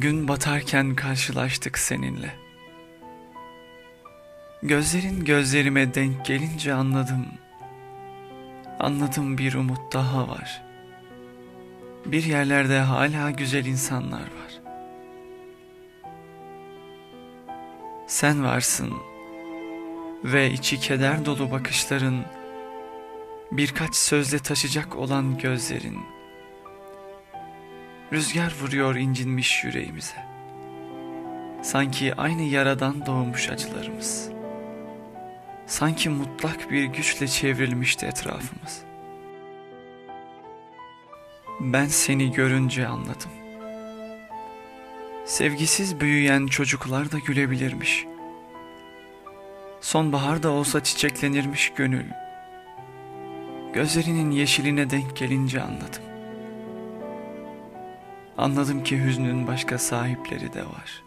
Gün batarken karşılaştık seninle. Gözlerin gözlerime denk gelince anladım. Anladım bir umut daha var. Bir yerlerde hala güzel insanlar var. Sen varsın ve içi keder dolu bakışların, birkaç sözle taşacak olan gözlerin, Rüzgar vuruyor incinmiş yüreğimize. Sanki aynı yaradan doğmuş acılarımız. Sanki mutlak bir güçle çevrilmişti etrafımız. Ben seni görünce anladım. Sevgisiz büyüyen çocuklar da gülebilirmiş. Sonbaharda olsa çiçeklenirmiş gönül. Gözlerinin yeşiline denk gelince anladım. Anladım ki hüznün başka sahipleri de var.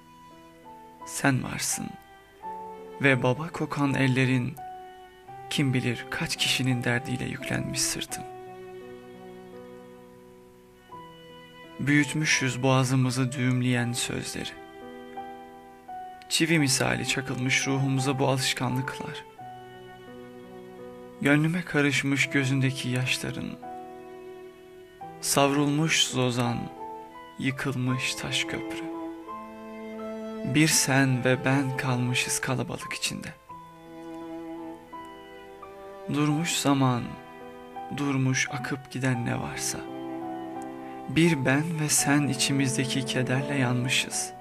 Sen varsın ve baba kokan ellerin kim bilir kaç kişinin derdiyle yüklenmiş sırtım. Büyütmüşüz boğazımızı düğümleyen sözleri. Çivi misali çakılmış ruhumuza bu alışkanlıklar. Gönlüme karışmış gözündeki yaşların. Savrulmuş zozan, yıkılmış taş köprü. Bir sen ve ben kalmışız kalabalık içinde. Durmuş zaman, durmuş akıp giden ne varsa. Bir ben ve sen içimizdeki kederle yanmışız.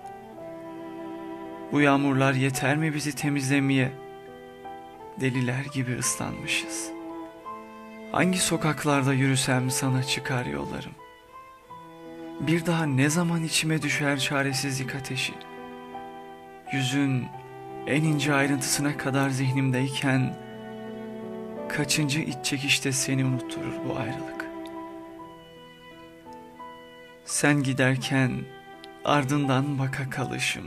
Bu yağmurlar yeter mi bizi temizlemeye? Deliler gibi ıslanmışız. Hangi sokaklarda yürüsem sana çıkar yollarım. Bir daha ne zaman içime düşer çaresizlik ateşi? Yüzün en ince ayrıntısına kadar zihnimdeyken kaçıncı iç çekişte seni unutturur bu ayrılık? Sen giderken ardından baka kalışım.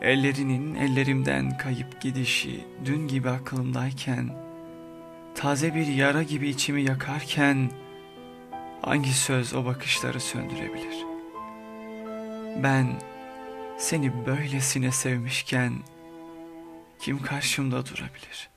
Ellerinin ellerimden kayıp gidişi dün gibi aklımdayken, taze bir yara gibi içimi yakarken, Hangi söz o bakışları söndürebilir? Ben seni böylesine sevmişken kim karşımda durabilir?''